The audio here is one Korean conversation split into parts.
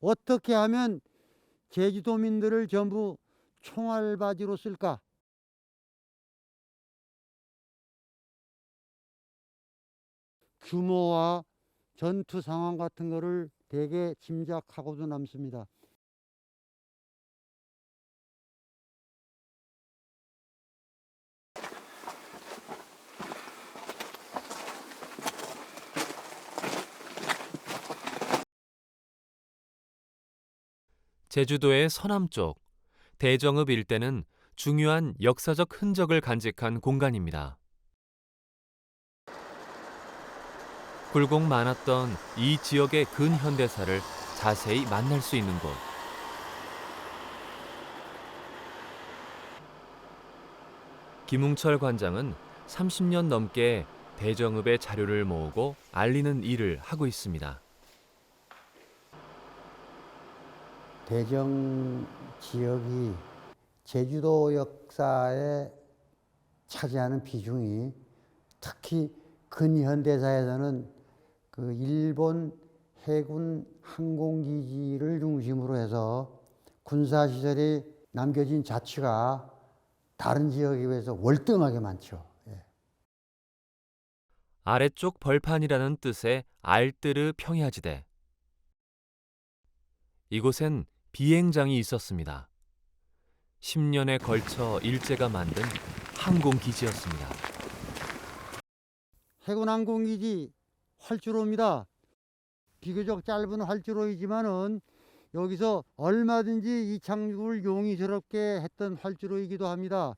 어떻게 하면 제주도민들을 전부 총알바지로 쓸까? 규모와 전투 상황 같은 거를 대개 짐작하고도 남습니다. 제주도의 서남쪽 대정읍 일대는 중요한 역사적 흔적을 간직한 공간입니다. 굴곡 많았던 이 지역의 근현대사를 자세히 만날 수 있는 곳. 김웅철 관장은 30년 넘게 대정읍의 자료를 모으고 알리는 일을 하고 있습니다. 대정 지역이 제주도 역사에 차지하는 비중이 특히 근현대사에서는 그 일본 해군 항공기지를 중심으로 해서 군사시설이 남겨진 자치가 다른 지역에 비해서 월등하게 많죠. 예. 아래쪽 벌판이라는 뜻의 알뜨르 평야지대. 이곳엔 비행장이 있었습니다. 10년에 걸쳐 일제가 만든 항공기지였습니다. 해군 항공기지 활주로입니다. 비교적 짧은 활주로이지만은 여기서 얼마든지 이 착륙을 용이스럽게 했던 활주로이기도 합니다.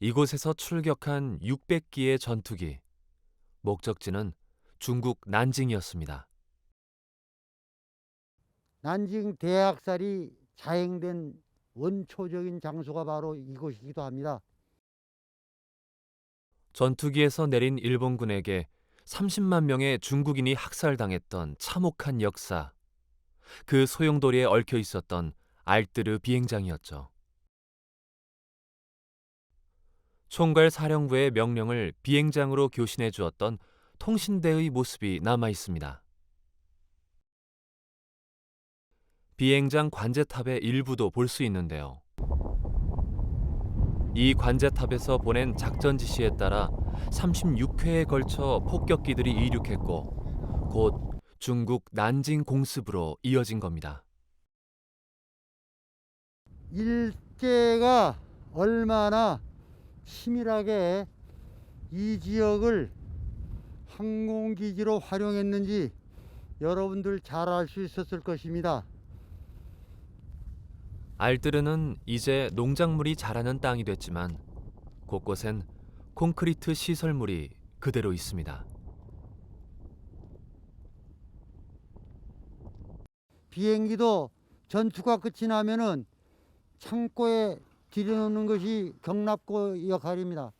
이곳에서 출격한 600기의 전투기. 목적지는 중국 난징이었습니다. 난징 대학살이 자행된 원초적인 장소가 바로 이곳이기도 합니다. 전투기에서 내린 일본군에게 30만 명의 중국인이 학살당했던 참혹한 역사. 그 소용돌이에 얽혀 있었던 알뜨르 비행장이었죠. 총괄 사령부의 명령을 비행장으로 교신해 주었던 통신대의 모습이 남아 있습니다. 비행장 관제탑의 일부도 볼 수 있는데요. 이 관제탑에서 보낸 작전 지시에 따라 36회에 걸쳐 폭격기들이 이륙했고 곧 중국 난징 공습으로 이어진 겁니다. 일제가 얼마나 치밀하게 이 지역을 항공기지로 활용했는지 여러분들 잘 알 수 있었을 것입니다. 알뜨르는 이제 농작물이 자라는 땅이 됐지만 곳곳엔 콘크리트 시설물이 그대로 있습니다. 비행기도 전투가 끝이 나면은 창고에 들여놓는 것이 경납고 역할입니다.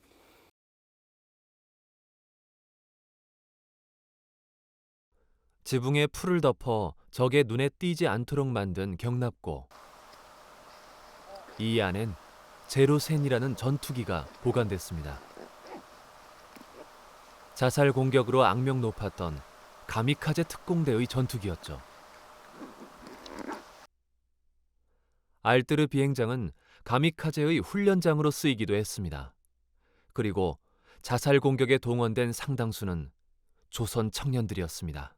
지붕에 풀을 덮어 적의 눈에 띄지 않도록 만든 경납고. 이 안엔 제로센이라는 전투기가 보관됐습니다. 자살 공격으로 악명 높았던 가미카제 특공대의 전투기였죠. 알뜨르 비행장은 가미카제의 훈련장으로 쓰이기도 했습니다. 그리고 자살 공격에 동원된 상당수는 조선 청년들이었습니다.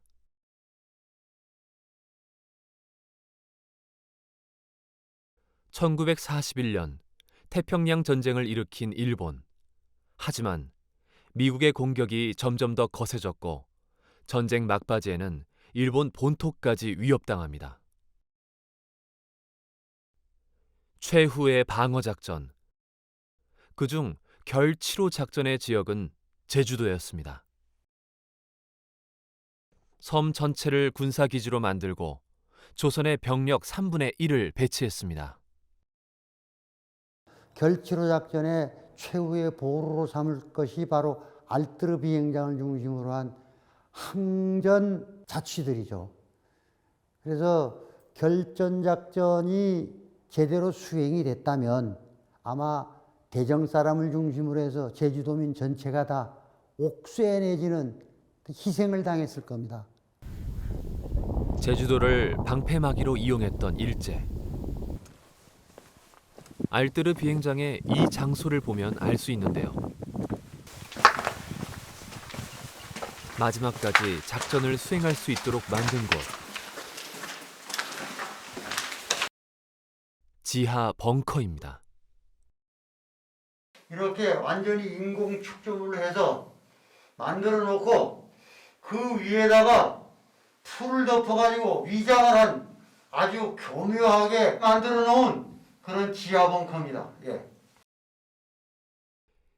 1941년 태평양 전쟁을 일으킨 일본. 하지만 미국의 공격이 점점 더 거세졌고 전쟁 막바지에는 일본 본토까지 위협당합니다. 최후의 방어 작전. 그중 결 7호 작전의 지역은 제주도였습니다. 섬 전체를 군사 기지로 만들고 조선의 병력 3분의 1을 배치했습니다. 결치로 작전의 최후의 보루로 삼을 것이 바로 알뜨르 비행장을 중심으로 한 항전 자치들이죠. 그래서 결전 작전이 제대로 수행이 됐다면 아마 대정 사람을 중심으로 해서 제주도민 전체가 다 옥쇄 내지는 희생을 당했을 겁니다. 제주도를 방패막이로 이용했던 일제. 알뜨르 비행장의 이 장소를 보면 알 수 있는데요. 마지막까지 작전을 수행할 수 있도록 만든 곳. 지하 벙커입니다. 이렇게 완전히 인공 축조물로 해서 만들어 놓고 그 위에다가 풀을 덮어가지고 위장을 한 아주 교묘하게 만들어 놓은 그런 지하 벙커입니다. 예.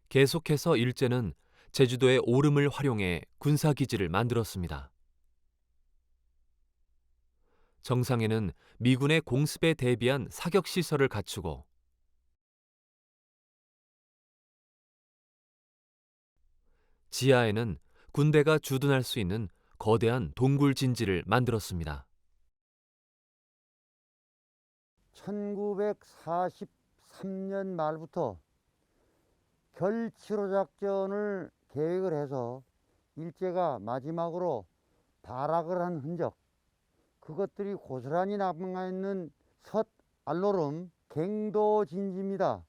계속해서 일제는 제주도의 오름을 활용해 군사기지를 만들었습니다. 정상에는 미군의 공습에 대비한 사격 시설을 갖추고 지하에는 군대가 주둔할 수 있는 거대한 동굴 진지를 만들었습니다. 1943년 말부터 결치로 작전을 계획을 해서 일제가 마지막으로 발악을 한 흔적 그것들이 고스란히 남아 있는 첫 알로름 갱도 진지입니다.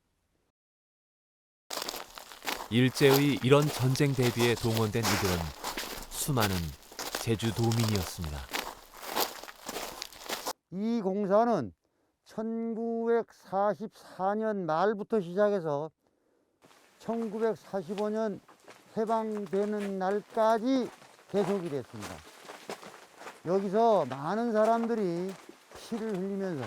일제의 이런 전쟁 대비에 동원된 이들은 수많은 제주도민이었습니다. 이 공사는 1944년 말부터 시작해서 1945년 해방되는 날까지 계속이 됐습니다. 여기서 많은 사람들이 피를 흘리면서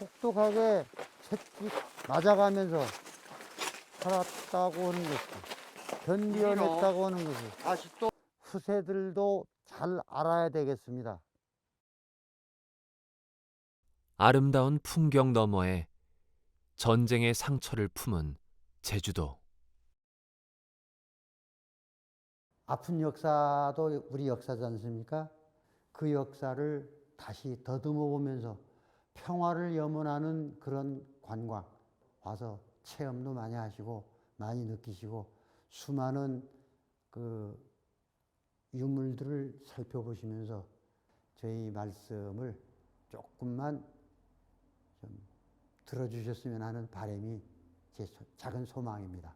혹독하게 채찍 맞아가면서 살았다고 하는 것이 견디어냈다고 하는 것이 아직도 후세들도 잘 알아야 되겠습니다. 아름다운 풍경 너머에 전쟁의 상처를 품은 제주도. 아픈 역사도 우리 역사지 않습니까? 그 역사를 다시 더듬어 보면서 평화를 염원하는 그런 관광 와서 체험도 많이 하시고 많이 느끼시고 수많은 그 유물들을 살펴보시면서 저희 말씀을 조금만 좀 들어주셨으면 하는 바람이 제 소- 작은 소망입니다.